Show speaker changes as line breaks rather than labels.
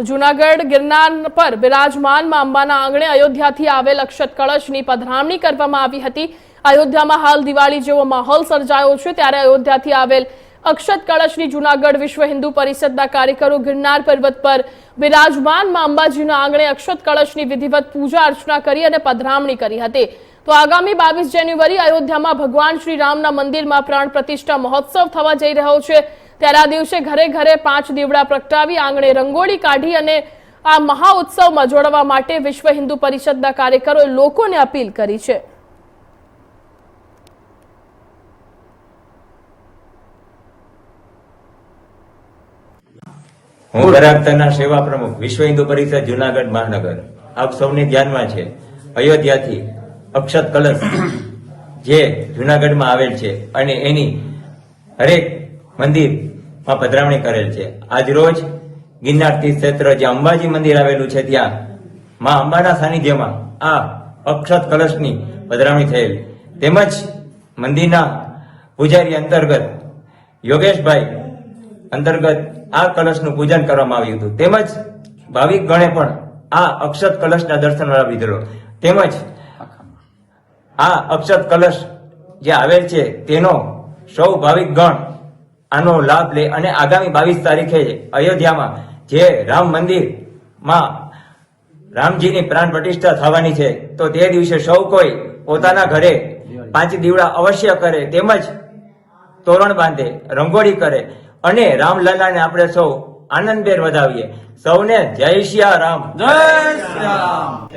તો જૂનાગઢ ગિરનાર પર બિરાજમાનમાં અંબાના આંગણે અયોધ્યાથી આવેલ અક્ષત કળશની પધરામણી કરવામાં આવી હતી. અયોધ્યામાં હાલ દિવાળી જેવો માહોલ સર્જાયો છે, ત્યારે અયોધ્યાથી આવેલ અક્ષત કળશની જૂનાગઢ વિશ્વ હિન્દુ પરિષદના કાર્યકરો ગિરનાર પર્વત પર બિરાજમાનમાં અંબાજીના આંગણે અક્ષત કળશની વિધિવત પૂજા અર્ચના કરી અને પધરામણી કરી હતી. તો આગામી બાવીસ જાન્યુઆરી અયોધ્યામાં ભગવાન શ્રી રામના મંદિરમાં પ્રાણ પ્રતિષ્ઠા મહોત્સવ થવા જઈ રહ્યો છે. ત્યારે આ દિવસે ઘરે ઘરે પાંચ દીવડા પ્રગટાવી આંગણે રંગોળી કાઢી અને આ મહાઉત્સવમાં જોડવા માટે વિશ્વ હિન્દુ પરિષદના કાર્યકરોએ લોકોને અપીલ કરી છે.
હું ગરાગતાના સેવા પ્રમુખ વિશ્વ હિન્દુ પરિષદ જુનાગઢ મહાનગર. આપ સૌની ધ્યાનમાં છે. અયોધ્યાથી અક્ષત કલશ જે જુનાગઢમાં આવેલ છે અને એની હરેક મંદિરમાં પધરામણી કરેલ છે. આજ રોજ ગિરનાર તીર્થ ક્ષેત્ર જે અંબાજી મંદિર આવેલું છે ત્યાં માં અંબાના સાનિધ્યમાં આ અક્ષત કલશની પધરામણી થયેલ. તેમજ મંદિરના પૂજારી અંતર્ગત યોગેશભાઈ અંતર્ગત આ કલશનું પૂજન કરવામાં આવ્યું હતું. તેમજ ભાવિક ગણે પણ આ અક્ષત કલશના દર્શન લીધેલો તેમજ આ અક્ષત કલશ જે આવેલ છે, તેનો સૌ ભાવિક ગણ આનો લાભ લે અને આગામી બાવીસ તારીખે અયોધ્યામાં જે રામ મંદિરમાં રામજીની પ્રાણ પ્રતિષ્ઠા થવાની છે, તો તે દિવસે સૌ કોઈ પોતાના ઘરે પાંચ દીવડા અવશ્ય કરે. તેમજ તોરણ બાંધે, રંગોળી કરે. અને રામલલાને આપણે સૌ આનંદભેર વધાવીએ. સૌને જય શિયા રામ.
જય શ્રી રામ.